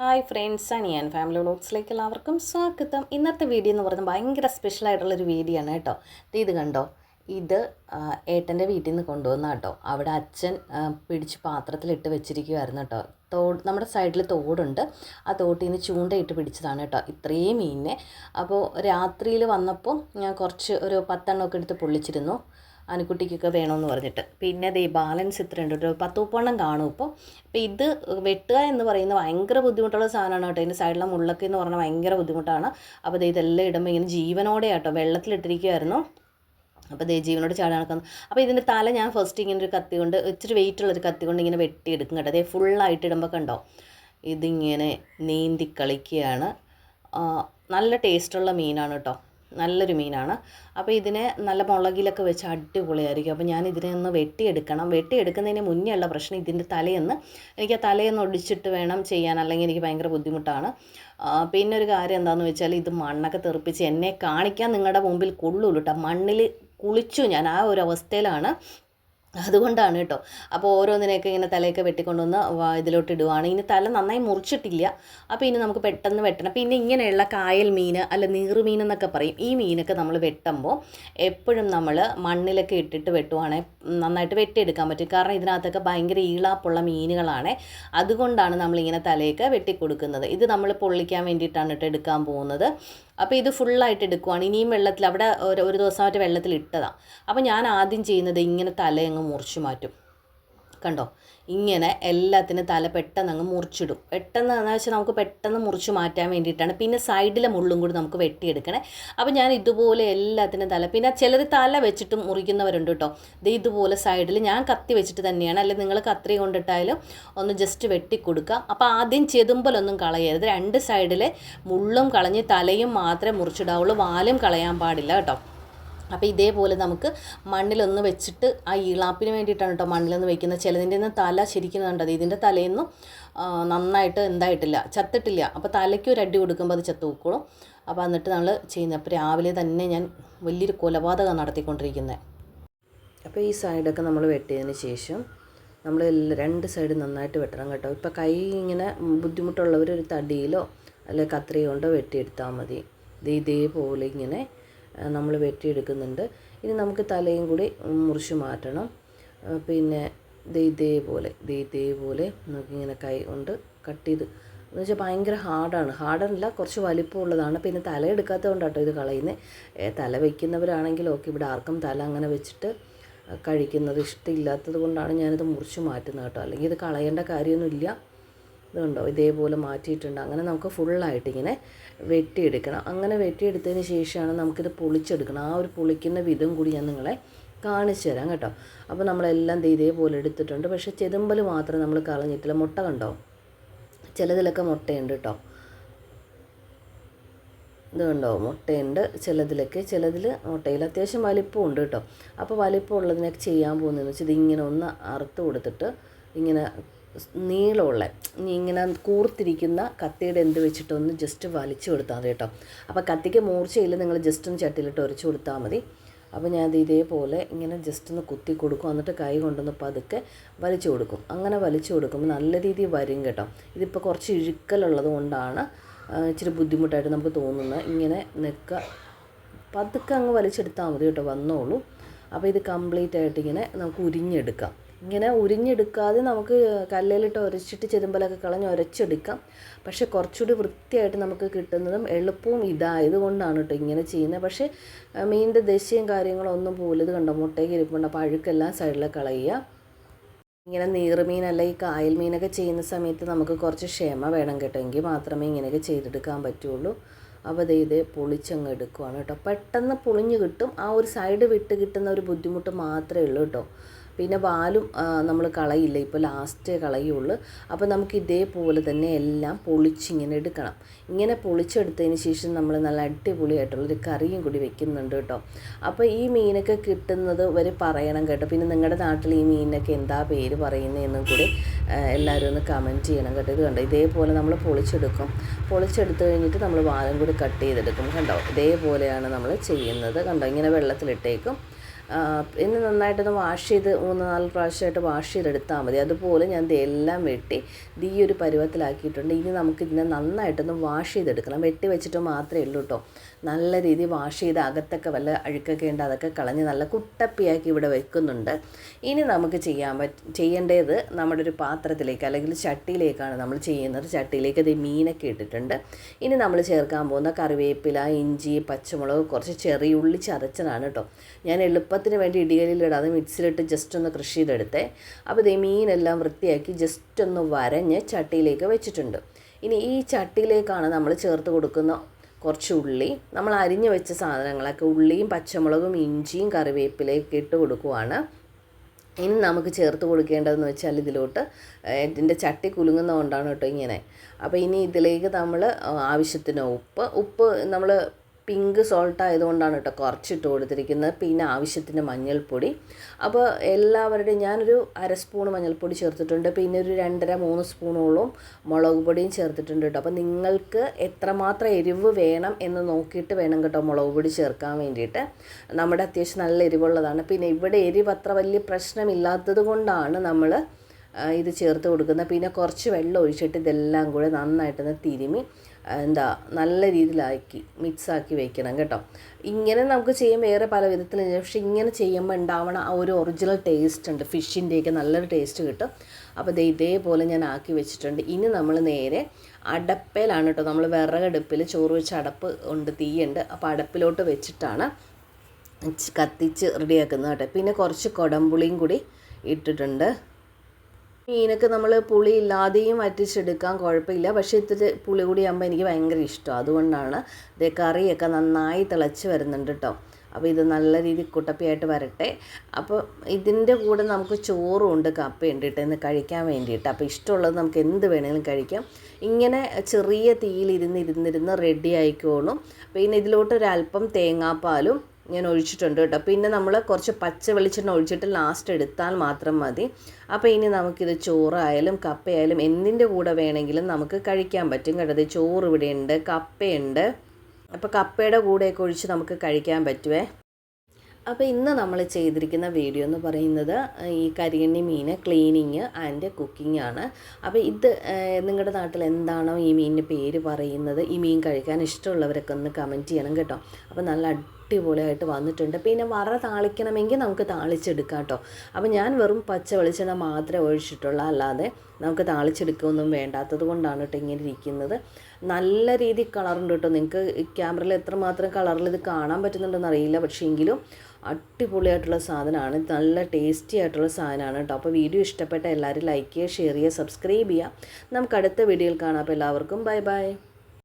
Hi friends ഞാൻ family വ്ളോഗ്സിലേക്ക് എല്ലാവർക്കും സ്വാഗതം. ഇന്നത്തെ വീഡിയോ എന്ന് പറയുന്നത് ഭയങ്കര സ്പെഷ്യൽ ആയിട്ടുള്ളൊരു വീഡിയോ ആണ് കേട്ടോ. ഇത് കണ്ടോ? ഇത് ഏട്ടന്റെ വീട്ടിൽ നിന്ന് കൊണ്ടുവന്ന കേട്ടോ. അവിടെ അച്ഛൻ പിടിച്ച് പാത്രത്തിലിട്ട് വെച്ചിരിക്കുമായിരുന്നു കേട്ടോ. തോട് നമ്മുടെ സൈഡിൽ തോടുണ്ട്. ആ തോട്ടിൽ നിന്ന് ചൂണ്ടയിട്ട് പിടിച്ചതാണ് കേട്ടോ ഇത്രയും മീനിനെ. അപ്പോൾ രാത്രിയിൽ വന്നപ്പോൾ ഞാൻ കുറച്ച് ഒരു പത്തെണ്ണമൊക്കെ എടുത്ത് പൊള്ളിച്ചിരുന്നു. അനുക്കുട്ടിക്കൊക്കെ വേണമെന്ന് പറഞ്ഞിട്ട്. പിന്നെ ദേ ബാലൻസ് ഇത്ര ഉണ്ട് ഒരു പത്ത് മുപ്പെണ്ണം കാണും ഇപ്പോൾ അപ്പോൾ ഇത് വെട്ടുക എന്ന് പറയുന്നത് ഭയങ്കര ബുദ്ധിമുട്ടുള്ള സാധനമാണ് കേട്ടോ. ഇതിന്റെ സൈഡിലെ മുള്ളൊക്കെ എന്ന് പറഞ്ഞാൽ ഭയങ്കര ബുദ്ധിമുട്ടാണ്. അപ്പോൾ ഇതെല്ലാം ഇടുമ്പോൾ ഇങ്ങനെ ജീവനോടെ കേട്ടോ വെള്ളത്തിലിട്ടിരിക്കുമായിരുന്നു അപ്പോൾ ദേ ജീവനോട് ചാടി നടക്കുന്നു. അപ്പോൾ ഇതിന്റെ തല ഞാൻ ഫസ്റ്റ് ഇങ്ങനെ ഒരു കത്തി കൊണ്ട് ഇച്ചിരി വെയിറ്റ് ഉള്ളൊരു കത്തി കൊണ്ട് ഇങ്ങനെ വെട്ടിയെടുക്കും കേട്ടോ. അതേ ഫുള്ളായിട്ട് ഇടുമ്പോൾ കണ്ടോ? ഇതിങ്ങനെ നീന്തി കളിക്കുകയാണ്. നല്ല ടേസ്റ്റുള്ള മീനാണ് കേട്ടോ. നല്ലൊരു മീനാണ്. അപ്പോൾ ഇതിനെ നല്ല മുളകിലൊക്കെ വെച്ച് അടിപൊളിയായിരിക്കും. അപ്പോൾ ഞാൻ ഇതിനെ ഒന്ന് വെട്ടിയെടുക്കണം. വെട്ടിയെടുക്കുന്നതിന് മുന്നേ ഉള്ള പ്രശ്നം ഇതിന്റെ തലയെന്ന് എനിക്ക് ആ തലയൊന്ന് ഒടിച്ചിട്ട് വേണം ചെയ്യാൻ. അല്ലെങ്കിൽ എനിക്ക് ഭയങ്കര ബുദ്ധിമുട്ടാണ്. പിന്നെ ഒരു കാര്യം എന്താണെന്ന് വെച്ചാൽ ഇത് മണ്ണൊക്കെ തെറിപ്പിച്ച് എന്നെ കാണിക്കാൻ നിങ്ങളുടെ മുമ്പിൽ കൊള്ളൂല്ലോ കേട്ടോ മണ്ണിൽ കുളിച്ചു ഞാൻ ആ ഒരു അവസ്ഥയിലാണ്. അതുകൊണ്ടാണ് കേട്ടോ. അപ്പോൾ ഓരോന്നിനെയൊക്കെ ഇങ്ങനെ തലയൊക്കെ വെട്ടിക്കൊണ്ടുവന്ന് ഇതിലോട്ട് ഇടുവാണ്. ഇനി തല നന്നായി മുറിച്ചിട്ടില്ല. അപ്പോൾ ഇനി നമുക്ക് പെട്ടെന്ന് വെട്ടണം. പിന്നെ ഇങ്ങനെയുള്ള കായൽ മീൻ അല്ല നീറുമീൻ എന്നൊക്കെ പറയും. ഈ മീനൊക്കെ നമ്മൾ വെട്ടുമ്പോൾ എപ്പോഴും നമ്മൾ മണ്ണിലൊക്കെ ഇട്ടിട്ട് വെട്ടുവാണെങ്കിൽ നന്നായിട്ട് വെട്ടിയെടുക്കാൻ പറ്റും. കാരണം ഇതിനകത്തൊക്കെ ഭയങ്കര ഈളാപ്പുള്ള മീനുകളാണ്. അതുകൊണ്ടാണ് നമ്മളിങ്ങനെ തലയൊക്കെ വെട്ടിക്കൊടുക്കുന്നത്. ഇത് നമ്മൾ പൊള്ളിക്കാൻ വേണ്ടിയിട്ടാണ് കേട്ടോ എടുക്കാൻ പോകുന്നത്. അപ്പോൾ ഇത് ഫുള്ളായിട്ട് എടുക്കുവാണ്. ഇനിയും വെള്ളത്തിൽ അവിടെ ഒരു ഒരു ദിവസമായിട്ട് വെള്ളത്തിൽ ഇട്ടതാണ് അപ്പോൾ ഞാൻ ആദ്യം ചെയ്യുന്നത് ഇങ്ങനെ തലയങ്ങ് മുറിച്ച് മാറ്റും. കണ്ടോ? ഇങ്ങനെ എല്ലാത്തിനും തല പെട്ടെന്ന് അങ്ങ് മുറിച്ചിടും. പെട്ടെന്ന് എന്ന് വെച്ചാൽ നമുക്ക് പെട്ടെന്ന് മുറിച്ച് മാറ്റാൻ വേണ്ടിയിട്ടാണ്. പിന്നെ സൈഡിലെ മുള്ളും കൂടി നമുക്ക് വെട്ടിയെടുക്കണേ. അപ്പോൾ ഞാൻ ഇതുപോലെ എല്ലാത്തിനും തല പിന്നെ ചിലർ തല വെച്ചിട്ട് മുറിക്കുന്നവരുണ്ട് കേട്ടോ. ഇത് ഇതുപോലെ സൈഡിൽ ഞാൻ കത്തി വെച്ചിട്ട് തന്നെയാണ്. അല്ലെങ്കിൽ നിങ്ങൾ കത്രി കൊണ്ടിട്ടായാലും ഒന്ന് ജസ്റ്റ് വെട്ടിക്കൊടുക്കുക. അപ്പോൾ ആദ്യം ചെതുമ്പലൊന്നും കളയരുത്. രണ്ട് സൈഡിലെ മുള്ളും കളഞ്ഞ് തലയും മാത്രമേ മുറിച്ചിടാവുള്ളൂ. വാലും കളയാൻ പാടില്ല കേട്ടോ. അപ്പോൾ ഇതേപോലെ നമുക്ക് മണ്ണിലൊന്ന് വെച്ചിട്ട് ആ ഈളാപ്പിന് വേണ്ടിയിട്ടാണ് കേട്ടോ മണ്ണിലൊന്ന് വെക്കുന്നത്. ചിലതിന്റെ നിന്ന് തല ശരിക്കും കണ്ടത് ഇതിന്റെ തലയൊന്നും നന്നായിട്ട് എന്തായിട്ടില്ല ചത്തിട്ടില്ല. അപ്പോൾ തലയ്ക്ക് ഒരു അടി കൊടുക്കുമ്പോൾ അത് ചത്തു പോയിക്കോളും. അപ്പോൾ എന്നിട്ട് നമ്മൾ ചെയ്യുന്നത് അപ്പോൾ രാവിലെ തന്നെ ഞാൻ വലിയൊരു കൊലപാതകം നടത്തിക്കൊണ്ടിരിക്കുന്നത് അപ്പോൾ ഈ സൈഡൊക്കെ നമ്മൾ വെട്ടിയതിന് ശേഷം നമ്മൾ രണ്ട് സൈഡ് നന്നായിട്ട് വെട്ടണം കേട്ടോ. ഇപ്പോൾ കൈ ഇങ്ങനെ ബുദ്ധിമുട്ടുള്ളവർ ഒരു തടിയിലോ അല്ലെങ്കിൽ കത്രിക കൊണ്ടോ വെട്ടിയെടുത്താൽ മതി. ഇത് ഇതേപോലെ ഇങ്ങനെ നമ്മൾ വെട്ടിയെടുക്കുന്നുണ്ട്. ഇനി നമുക്ക് തലയും കൂടി മുറിച്ച് മാറ്റണം. പിന്നെ ഇത് ഇതേപോലെ ഇത് ഇതേപോലെ നമുക്കിങ്ങനെ കൈ കൊണ്ട് കട്ട് ചെയ്ത് എന്ന് വെച്ചാൽ ഭയങ്കര ഹാർഡാണ്. ഹാർഡല്ല കുറച്ച് വലിപ്പമുള്ളതാണ്. പിന്നെ തല എടുക്കാത്തത് കൊണ്ടാട്ടോ ഇത് കളയുന്നത് തല വയ്ക്കുന്നവരാണെങ്കിൽ ഓക്കെ ഇവിടെ ആർക്കും തല അങ്ങനെ വെച്ചിട്ട് കഴിക്കുന്നത് ഇഷ്ടമില്ലാത്തത് കൊണ്ടാണ് ഞാനിത് മുറിച്ച് മാറ്റുന്നത് കേട്ടോ. അല്ലെങ്കിൽ ഇത് കളയേണ്ട കാര്യമൊന്നുമില്ല. ഇതുണ്ടോ? ഇതേപോലെ മാറ്റിയിട്ടുണ്ട്. അങ്ങനെ നമുക്ക് ഫുള്ളായിട്ട് ഇങ്ങനെ വെട്ടിയെടുക്കണം. അങ്ങനെ വെട്ടിയെടുത്തതിന് ശേഷമാണ് നമുക്കിത് പൊളിച്ചെടുക്കണം. ആ ഒരു പൊളിക്കുന്ന വിധം കൂടി ഞാൻ നിങ്ങളെ കാണിച്ചു തരാം കേട്ടോ. അപ്പോൾ നമ്മളെല്ലാം ഇതേപോലെ എടുത്തിട്ടുണ്ട്. പക്ഷേ ചെതുമ്പൽ മാത്രം നമ്മൾ കളഞ്ഞിട്ടില്ല. മുട്ട കണ്ടോ? ചിലതിലൊക്കെ മുട്ടയുണ്ട് കേട്ടോ. ഇത് കണ്ടോ? മുട്ടയുണ്ട് ചിലതിലൊക്കെ ചിലതിൽ മുട്ടയിൽ അത്യാവശ്യം വലിപ്പമുണ്ട് കേട്ടോ. അപ്പോൾ വലിപ്പമുള്ളതിനൊക്കെ ചെയ്യാൻ പോകുന്നതെന്ന് വെച്ചാൽ ഇതിങ്ങനെ ഒന്ന് അറുത്ത് കൊടുത്തിട്ട് ഇങ്ങനെ നീളമുള്ള ഇങ്ങനെ കൂർത്തിരിക്കുന്ന കത്തിയുടെ എന്ത് വെച്ചിട്ടൊന്ന് ജസ്റ്റ് വലിച്ചു കൊടുത്താൽ മതി കേട്ടോ. അപ്പോൾ കത്തിക്ക് മൂർച്ചയില്ല നിങ്ങൾ ജസ്റ്റ് ഒന്ന് ചട്ടിയിലിട്ട് ഒരച്ചു കൊടുത്താൽ മതി. അപ്പോൾ ഞാനത് ഇത് ഇതേപോലെ ഇങ്ങനെ ജസ്റ്റ് ഒന്ന് കുത്തി കൊടുക്കും. എന്നിട്ട് കൈ കൊണ്ടൊന്ന് പതുക്കെ വലിച്ചു കൊടുക്കും. അങ്ങനെ വലിച്ചു കൊടുക്കുമ്പോൾ നല്ല രീതിയിൽ വരും കേട്ടോ. ഇതിപ്പോൾ കുറച്ച് ഇഴുക്കലുള്ളത് കൊണ്ടാണ് ഇച്ചിരി ബുദ്ധിമുട്ടായിട്ട് നമുക്ക് തോന്നുന്നത്. ഇങ്ങനെ നിൽക്കുക പതുക്കെ അങ്ങ് വലിച്ചെടുത്താൽ മതി കേട്ടോ വന്നോളൂ. അപ്പോൾ ഇത് കംപ്ലീറ്റ് ആയിട്ട് ഇങ്ങനെ നമുക്ക് ഉരിഞ്ഞെടുക്കാം. ഇങ്ങനെ ഉരിഞ്ഞെടുക്കാതെ നമുക്ക് കല്ലിലിട്ട് ഉരച്ചിട്ട് ചെരുമ്പലൊക്കെ കളഞ്ഞ് ഉരച്ചെടുക്കാം പക്ഷെ കുറച്ചുകൂടി വൃത്തിയായിട്ട് നമുക്ക് കിട്ടുന്നതും എളുപ്പവും ഇതായതുകൊണ്ടാണ് കേട്ടോ ഇങ്ങനെ ചെയ്യുന്നത്. പക്ഷേ മീനിന്റെ ദശയും കാര്യങ്ങളൊന്നും പോലത് പോലും ഇത് കണ്ടോ? മുട്ടയ്ക്ക് ഇരിപ്പുണ്ട്. അപ്പോൾ അഴുക്കെല്ലാം സൈഡിൽ കളയുക. ഇങ്ങനെ നീറുമീൻ അല്ലെങ്കിൽ കായൽ മീനൊക്കെ ചെയ്യുന്ന സമയത്ത് നമുക്ക് കുറച്ച് ക്ഷമ വേണം കേട്ടോ. എങ്കിൽ മാത്രമേ ഇങ്ങനെയൊക്കെ ചെയ്തെടുക്കാൻ പറ്റുള്ളൂ. അപ്പോൾ ദേ ഇത് പൊളിച്ചങ്ങ് എടുക്കുവാണ് കേട്ടോ. പെട്ടെന്ന് പൊളിഞ്ഞ് കിട്ടും. ആ ഒരു സൈഡ് വിട്ട് കിട്ടുന്ന ഒരു ബുദ്ധിമുട്ട് മാത്രമേ ഉള്ളൂ കേട്ടോ. പിന്നെ വാലും നമ്മൾ കളയില്ല? ഇപ്പോൾ ലാസ്റ്റേ കളയുള്ളൂ. അപ്പോൾ നമുക്ക് ഇതേപോലെ തന്നെ എല്ലാം പൊളിച്ചിങ്ങനെ എടുക്കണം. ഇങ്ങനെ പൊളിച്ചെടുത്തതിന് ശേഷം നമ്മൾ നല്ല അടിപൊളിയായിട്ടുള്ളൊരു കറിയും കൂടി വെക്കുന്നുണ്ട് കേട്ടോ. അപ്പോൾ ഈ മീനൊക്കെ കിട്ടുന്നത് വരെ പറയണം കേട്ടോ. പിന്നെ നിങ്ങളുടെ നാട്ടിൽ ഈ മീനൊക്കെ എന്താ പേര് പറയുന്നതെന്നും കൂടി എല്ലാവരും ഒന്ന് കമന്റ് ചെയ്യണം കേട്ടോ. ഇത് കണ്ടോ? ഇതേപോലെ നമ്മൾ പൊളിച്ചെടുക്കും. പൊളിച്ചെടുത്ത് കഴിഞ്ഞിട്ട് നമ്മൾ വാലും കൂടി കട്ട് ചെയ്തെടുക്കും. കണ്ടോ? ഇതേപോലെയാണ് നമ്മൾ ചെയ്യുന്നത്. കണ്ടോ? ഇങ്ങനെ വെള്ളത്തിലിട്ടേക്കും. ഇനി നന്നായിട്ടൊന്ന് വാഷ് ചെയ്ത് മൂന്ന് നാല് പ്രാവശ്യമായിട്ട് വാഷ് ചെയ്തെടുത്താൽ മതി. അതുപോലെ ഞാൻ ഇതെല്ലാം വെട്ടി ഈ ഒരു പരുവത്തിലാക്കിയിട്ടുണ്ട്. ഇനി നമുക്ക് ഇതിനെ നന്നായിട്ടൊന്ന് വാഷ് ചെയ്തെടുക്കണം. വെട്ടി വെച്ചിട്ട് മാത്രമേ ഉള്ളൂ കേട്ടോ നല്ല രീതിയിൽ വാഷ് ചെയ്ത് അകത്തൊക്കെ വല്ല അഴുക്കൊക്കെ ഉണ്ട് അതൊക്കെ കളഞ്ഞ് നല്ല കുട്ടപ്പിയാക്കി ഇവിടെ വെക്കുന്നുണ്ട്. ഇനി നമുക്ക് ചെയ്യാൻ പറ്റ ചെയ്യേണ്ടത് നമ്മുടെ ഒരു പാത്രത്തിലേക്ക് അല്ലെങ്കിൽ ചട്ടിയിലേക്കാണ് നമ്മൾ ചെയ്യുന്നത്. ചട്ടിയിലേക്ക് ഇത് മീനൊക്കെ ഇട്ടിട്ടുണ്ട്. ഇനി നമ്മൾ ചേർക്കാൻ പോകുന്ന കറിവേപ്പില ഇഞ്ചി പച്ചമുളക് കുറച്ച് ചെറിയ ഉള്ളി ചതച്ചതാണ് കേട്ടോ ഞാൻ എളുപ്പത്തിന് വേണ്ടി ഇടികലിലിടാതെ മിക്സിയിലിട്ട് ജസ്റ്റ് ഒന്ന് കൃഷി ചെയ്തെടുത്തേ. അപ്പോൾ ഇതേ മീനെല്ലാം വൃത്തിയാക്കി ജസ്റ്റ് ഒന്ന് വരഞ്ഞ് ചട്ടിയിലേക്ക് വെച്ചിട്ടുണ്ട്. ഇനി ഈ ചട്ടിയിലേക്കാണ് നമ്മൾ ചേർത്ത് കൊടുക്കുന്ന കുറച്ച് ഉള്ളി. നമ്മൾ അരിഞ്ഞു വെച്ച സാധനങ്ങളൊക്കെ ഉള്ളിയും പച്ചമുളകും ഇഞ്ചിയും കറിവേപ്പിലേക്ക് ഇട്ട് കൊടുക്കുവാണ്. ഇനി നമുക്ക് ചേർത്ത് കൊടുക്കേണ്ടതെന്ന് വെച്ചാൽ ഇതിലോട്ട് ഇതിന്റെ ചട്ടി കുലുങ്ങുന്ന കൊണ്ടാണ് കേട്ടോ ഇങ്ങനെ. അപ്പോൾ ഇനി ഇതിലേക്ക് നമ്മൾ ആവശ്യത്തിന് ഉപ്പ്. ഉപ്പ് നമ്മൾ പിങ്ക് സോൾട്ട് ആയതുകൊണ്ടാണ് കേട്ടോ കുറച്ചിട്ട് കൊടുത്തിരിക്കുന്നത്. പിന്നെ ആവശ്യത്തിന് മഞ്ഞൾപ്പൊടി. അപ്പോൾ എല്ലാവരുടെയും ഞാനൊരു അര സ്പൂൺ മഞ്ഞൾപ്പൊടി ചേർത്തിട്ടുണ്ട്. പിന്നെ ഒരു രണ്ടര മൂന്ന് സ്പൂണോളം മുളക് പൊടിയും ചേർത്തിട്ടുണ്ട് കേട്ടോ. അപ്പോൾ നിങ്ങൾക്ക് എത്രമാത്രം എരിവ് വേണം എന്ന് നോക്കിയിട്ട് വേണം കേട്ടോ മുളക് പൊടി ചേർക്കാൻ വേണ്ടിയിട്ട്. നമ്മുടെ അത്യാവശ്യം നല്ല എരിവുള്ളതാണ്. പിന്നെ ഇവിടെ എരിവ് അത്ര വലിയ പ്രശ്നമില്ലാത്തത് കൊണ്ടാണ് നമ്മൾ ഇത് ചേർത്ത് കൊടുക്കുന്നത്. പിന്നെ കുറച്ച് വെള്ളം ഒഴിച്ചിട്ട് ഇതെല്ലാം കൂടെ നന്നായിട്ടൊന്ന് തിരുമി. എന്താ നല്ല രീതിയിലാക്കി മിക്സാക്കി വെക്കണം കേട്ടോ. ഇങ്ങനെ നമുക്ക് ചെയ്യാൻ വേറെ പല വിധത്തിൽ പക്ഷേ ഇങ്ങനെ ചെയ്യുമ്പോൾ ഉണ്ടാവണ ആ ഒരു ഒറിജിനൽ ടേസ്റ്റ് ഉണ്ട്. ഫിഷിന്റെയൊക്കെ നല്ലൊരു ടേസ്റ്റ് കിട്ടും. അപ്പോൾ ഇത് ഇതേപോലെ ഞാൻ ആക്കി വെച്ചിട്ടുണ്ട്. ഇനി നമ്മൾ നേരെ അടപ്പയിലാണ് കേട്ടോ. നമ്മൾ വിറകടുപ്പിൽ ചോറ് വെച്ച് അടപ്പ് ഉണ്ട് തീയുണ്ട്. അപ്പോൾ അടപ്പിലോട്ട് വെച്ചിട്ടാണ് കത്തിച്ച് റെഡിയാക്കുന്നത് കേട്ടോ. പിന്നെ കുറച്ച് കുടംപുളിയും കൂടി ഇട്ടിട്ടുണ്ട്. മീനൊക്കെ നമ്മൾ പുളി ഇല്ലാതെയും വറ്റിച്ചെടുക്കാൻ കുഴപ്പമില്ല. പക്ഷേ ഇത്തിരി പുളി കൂടി ആകുമ്പോൾ എനിക്ക് ഭയങ്കര ഇഷ്ടമാണ് അതുകൊണ്ടാണ് ഇത് കറിയൊക്കെ നന്നായി തിളച്ച് വരുന്നുണ്ട് കേട്ടോ അപ്പോൾ ഇത് നല്ല രീതിയിൽ കുട്ടപ്പിയായിട്ട് വരട്ടെ. അപ്പോൾ ഇതിന്റെ കൂടെ നമുക്ക് ചോറും ഉണ്ട് കപ്പയുണ്ട് കേട്ടോ ഇന്ന് കഴിക്കാൻ വേണ്ടിയിട്ട്. അപ്പോൾ ഇഷ്ടമുള്ളത് നമുക്ക് എന്ത് വേണമെങ്കിലും കഴിക്കാം. ഇങ്ങനെ ചെറിയ തീയിൽ ഇരുന്ന് ഇരുന്നിരുന്ന് റെഡി ആയിക്കോളും. പിന്നെ ഇതിലോട്ട് തേങ്ങാപ്പാലും ഞാൻ ഒഴിച്ചിട്ടുണ്ട് കേട്ടോ. പിന്നെ നമ്മൾ കുറച്ച് പച്ച വെളിച്ചെണ്ണ ഒഴിച്ചിട്ട് ലാസ്റ്റ് എടുത്താൽ മാത്രം മതി. അപ്പോൾ ഇനി നമുക്കിത് ചോറായാലും കപ്പയായാലും എന്തിന്റെ കൂടെ വേണമെങ്കിലും നമുക്ക് കഴിക്കാൻ പറ്റും കേട്ടോ. ദേ ചോറ് ഇവിടെയുണ്ട് കപ്പയുണ്ട്. അപ്പോൾ കപ്പയുടെ കൂടെയൊക്കെ ഒഴിച്ച് നമുക്ക് കഴിക്കാൻ പറ്റുമേ അപ്പോൾ ഇന്ന് നമ്മൾ ചെയ്തിരിക്കുന്ന വീഡിയോ എന്ന് പറയുന്നത് ഈ കരിയണ്ണി മീൻ ക്ലീനിങ് ആൻഡ് കുക്കിംഗ് ആണ്. അപ്പോൾ ഇത് നിങ്ങളുടെ നാട്ടിൽ എന്താണോ ഈ മീനിന്റെ പേര് പറയുന്നത് ഈ മീൻ കഴിക്കാൻ ഇഷ്ടമുള്ളവരൊക്കെ ഒന്ന് കമന്റ് ചെയ്യണം കേട്ടോ. അപ്പോൾ നല്ല അടിപൊളിയായിട്ട് വന്നിട്ടുണ്ട്. പിന്നെ വറ താളിക്കണമെങ്കിൽ നമുക്ക് താളിച്ചെടുക്കാം കേട്ടോ. അപ്പോൾ ഞാൻ വെറും പച്ച വെളിച്ചെണ്ണ മാത്രമേ ഒഴിച്ചിട്ടുള്ളൂ അല്ലാതെ നമുക്ക് താളിച്ചെടുക്കുകയൊന്നും വേണ്ടാത്തത് കൊണ്ടാണ് കേട്ടോ ഇങ്ങനെ ഇരിക്കുന്നത്. നല്ല രീതിയിൽ കളറുണ്ട് കേട്ടോ. നിങ്ങൾക്ക് ക്യാമറയിൽ എത്രമാത്രം കളറിൽ ഇത് കാണാൻ പറ്റുന്നുണ്ടെന്ന് അറിയില്ല. പക്ഷേ എങ്കിലും അടിപൊളിയായിട്ടുള്ള സാധനമാണ്. നല്ല ടേസ്റ്റി ആയിട്ടുള്ള സാധനമാണ് കേട്ടോ. അപ്പോൾ വീഡിയോ ഇഷ്ടപ്പെട്ട എല്ലാവരും ലൈക്ക് ചെയ്യുക ഷെയർ ചെയ്യുക സബ്സ്ക്രൈബ് ചെയ്യുക. നമുക്ക് അടുത്ത വീഡിയോയിൽ കാണാം. അപ്പോൾ എല്ലാവർക്കും ബൈ ബൈ